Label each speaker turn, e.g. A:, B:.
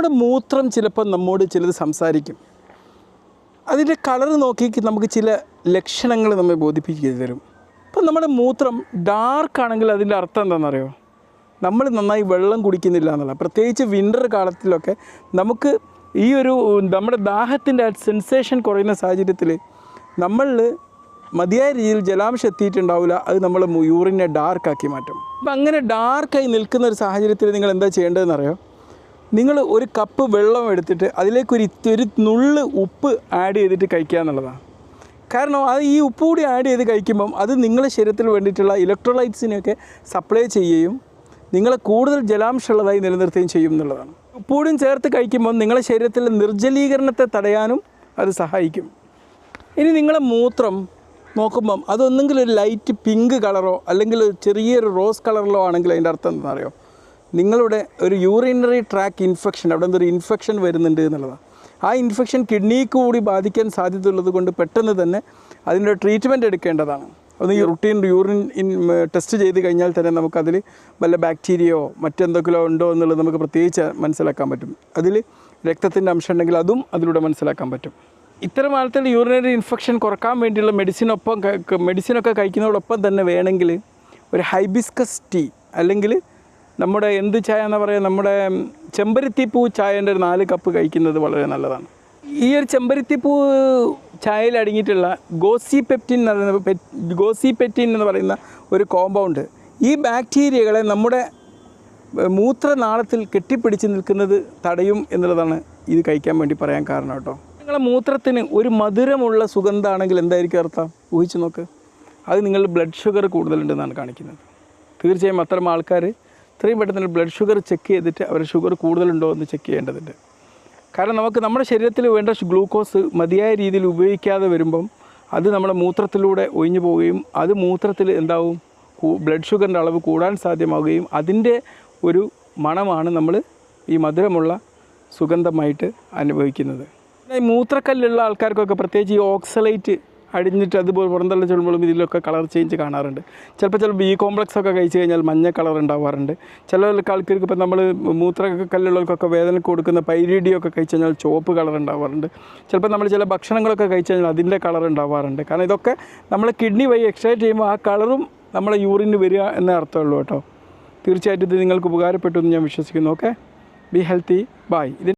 A: നമ്മുടെ മൂത്രം ചിലപ്പോൾ നമ്മോട് ചിലത് സംസാരിക്കും. അതിന്റെ കളർ നോക്കി നമുക്ക് ചില ലക്ഷണങ്ങൾ നമ്മെ ബോധിപ്പിക്കുക തരും. ഇപ്പം നമ്മുടെ മൂത്രം ഡാർക്ക് ആണെങ്കിൽ അതിന്റെ അർത്ഥം എന്താണെന്നറിയോ? നമ്മൾ നന്നായി വെള്ളം കുടിക്കുന്നില്ല എന്നുള്ള പ്രത്യേകിച്ച് വിന്റർ കാലത്തിലൊക്കെ നമുക്ക് ഈ ഒരു നമ്മുടെ ദാഹത്തിന്റെ സെൻസേഷൻ കുറയുന്ന സാഹചര്യത്തിൽ നമ്മളിൽ മതിയായ രീതിയിൽ ജലാംശം എത്തിയിട്ടുണ്ടാവില്ല. അത് നമ്മൾ യൂറിനെ ഡാർക്കാക്കി മാറ്റും. അപ്പം അങ്ങനെ ഡാർക്കായി നിൽക്കുന്ന ഒരു സാഹചര്യത്തിൽ നിങ്ങൾ എന്താ ചെയ്യേണ്ടതെന്നറിയോ? നിങ്ങൾ ഒരു കപ്പ് വെള്ളം എടുത്തിട്ട് അതിലേക്ക് ഒരു ഒരു നുള്ള് ഉപ്പ് ആഡ് ചെയ്തിട്ട് കഴിക്കുക എന്നുള്ളതാണ്. കാരണം അത് ഈ ഉപ്പ് കൂടി ആഡ് ചെയ്ത് കഴിക്കുമ്പം അത് നിങ്ങളുടെ ശരീരത്തിൽ വേണ്ടിയിട്ടുള്ള ഇലക്ട്രോലൈറ്റ്സിനെയൊക്കെ സപ്ലൈ ചെയ്യുകയും നിങ്ങളെ കൂടുതൽ ജലാംശമുള്ളതായി നിലനിർത്തുകയും ചെയ്യും എന്നുള്ളതാണ്. ഉപ്പൂടിയും ചേർത്ത് കഴിക്കുമ്പോൾ നിങ്ങളുടെ ശരീരത്തിലെ നിർജലീകരണത്തെ തടയാനും അത് സഹായിക്കും. ഇനി നിങ്ങളെ മൂത്രം നോക്കുമ്പം അതൊന്നെങ്കിൽ ഒരു ലൈറ്റ് പിങ്ക് കളറോ അല്ലെങ്കിൽ ചെറിയൊരു റോസ് കളറിലോ ആണെങ്കിൽ അതിന്റെ അർത്ഥം എന്താണെന്നറിയോ? നിങ്ങളുടെ ഒരു യൂറിനറി ട്രാക്ക് ഇൻഫെക്ഷൻ അവിടെ നിന്നൊരു ഇൻഫെക്ഷൻ വരുന്നുണ്ട് എന്നുള്ളതാണ് ആ ഇൻഫെക്ഷൻ കിഡ്നിക്ക് കൂടി ബാധിക്കാൻ സാധ്യതയുള്ളത് കൊണ്ട് പെട്ടെന്ന് തന്നെ അതിന്റെ ട്രീറ്റ്മെന്റ് എടുക്കേണ്ടതാണ്. ഒന്ന് ഈ റുട്ടീൻ യൂറിൻ ഇൻ ടെസ്റ്റ് ചെയ്ത് കഴിഞ്ഞാൽ തന്നെ നമുക്കതിൽ വല്ല ബാക്ടീരിയയോ മറ്റെന്തൊക്കെയോ ഉണ്ടോ എന്നുള്ളത് നമുക്ക് പ്രത്യേകിച്ച് മനസ്സിലാക്കാൻ പറ്റും. അതിൽ രക്തത്തിന്റെ അംശം ഉണ്ടെങ്കിൽ അതും അതിലൂടെ മനസ്സിലാക്കാൻ പറ്റും. ഇത്തരം കാലത്തിൽ യൂറിനറി ഇൻഫെക്ഷൻ കുറയ്ക്കാൻ വേണ്ടിയുള്ള മെഡിസിനൊപ്പം മെഡിസിനൊക്കെ കഴിക്കുന്നതോടൊപ്പം തന്നെ വേണമെങ്കിൽ ഒരു ഹൈബിസ്കസ് ടീ അല്ലെങ്കിൽ നമ്മുടെ എന്ത് ചായ എന്ന് പറയുക നമ്മുടെ ചെമ്പരത്തിപ്പൂ ചായന്റെ ഒരു നാല് കപ്പ് കഴിക്കുന്നത് വളരെ നല്ലതാണ്. ഈ ഒരു ചെമ്പരത്തിപ്പൂ ചായയിൽ അടങ്ങിയിട്ടുള്ള ഗോസിപെപ്റ്റിൻ എന്ന് പറയുന്ന ഗോസി ഗോസിപെറ്റിൻ എന്ന് പറയുന്ന ഒരു കോമ്പൗണ്ട് ഈ ബാക്ടീരിയകളെ നമ്മുടെ മൂത്രനാളത്തിൽ കെട്ടിപ്പിടിച്ച് നിൽക്കുന്നത് തടയും എന്നുള്ളതാണ് ഇത് കഴിക്കാൻ വേണ്ടി പറയാൻ കാരണം കേട്ടോ. നിങ്ങളെ മൂത്രത്തിന് ഒരു മധുരമുള്ള സുഗന്ധമാണെങ്കിൽ എന്തായിരിക്കും അർത്ഥം? ഊഹിച്ചു നോക്ക്. അത് നിങ്ങളുടെ ബ്ലഡ് ഷുഗർ കൂടുതലുണ്ടെന്നാണ് കാണിക്കുന്നത്. തീർച്ചയായും അത്തരം ആൾക്കാർ ഇത്രയും പെട്ടെന്ന് ബ്ലഡ് ഷുഗർ ചെക്ക് ചെയ്തിട്ട് അവരുടെ ഷുഗർ കൂടുതലുണ്ടോ എന്ന് ചെക്ക് ചെയ്യേണ്ടതുണ്ട്. കാരണം നമുക്ക് നമ്മുടെ ശരീരത്തിൽ വേണ്ട ഗ്ലൂക്കോസ് മതിയായ രീതിയിൽ ഉപയോഗിക്കാതെ വരുമ്പം അത് നമ്മുടെ മൂത്രത്തിലൂടെ ഒഴിഞ്ഞു പോവുകയും അത് മൂത്രത്തിൽ എന്താവും? ബ്ലഡ് ഷുഗറിന്റെ അളവ് കൂടാൻ സാധ്യമാവുകയും അതിന്റെ ഒരു മണമാണ് നമ്മൾ ഈ മധുരമുള്ള സുഗന്ധമായിട്ട് അനുഭവിക്കുന്നത്. ഈ മൂത്രക്കല്ലുള്ള ആൾക്കാർക്കൊക്കെ പ്രത്യേകിച്ച് ഈ ഓക്സലൈറ്റ് അടിഞ്ഞിട്ട് അത് പുറന്തള്ള ചെല്ലുമ്പോഴും ഇതിലൊക്കെ കളർ ചേഞ്ച് കാണാറുണ്ട്. ചിലപ്പോൾ ചിലപ്പോൾ ബി കോംപ്ലക്സ് ഒക്കെ കഴിച്ച് കഴിഞ്ഞാൽ മഞ്ഞ കളർ ഉണ്ടാവാറുണ്ട്. ചില ആൾക്കാർക്ക് ഇപ്പോൾ നമ്മൾ മൂത്രക്കല്ലുള്ളവർക്കൊക്കെ വേദന കൊടുക്കുന്ന പൈരീഡിയൊക്കെ കഴിച്ച് കഴിഞ്ഞാൽ ചുവപ്പ് കളർ ഉണ്ടാവാറുണ്ട്. ചിലപ്പോൾ നമ്മൾ ചില ഭക്ഷണങ്ങളൊക്കെ കഴിച്ച് കഴിഞ്ഞാൽ അതിന്റെ കളർ ഉണ്ടാവാറുണ്ട്. കാരണം ഇതൊക്കെ നമ്മളെ കിഡ്നി വഴി എക്സ്ട്രാക്ട് ചെയ്യുമ്പോൾ ആ കളറും നമ്മളെ യൂറിന് വരിക എന്നേ അർത്ഥമുള്ളൂ കേട്ടോ. തീർച്ചയായിട്ടും ഇത് നിങ്ങൾക്ക് ഉപകാരപ്പെട്ടു എന്ന് ഞാൻ വിശ്വസിക്കുന്നു. Okay be healthy bye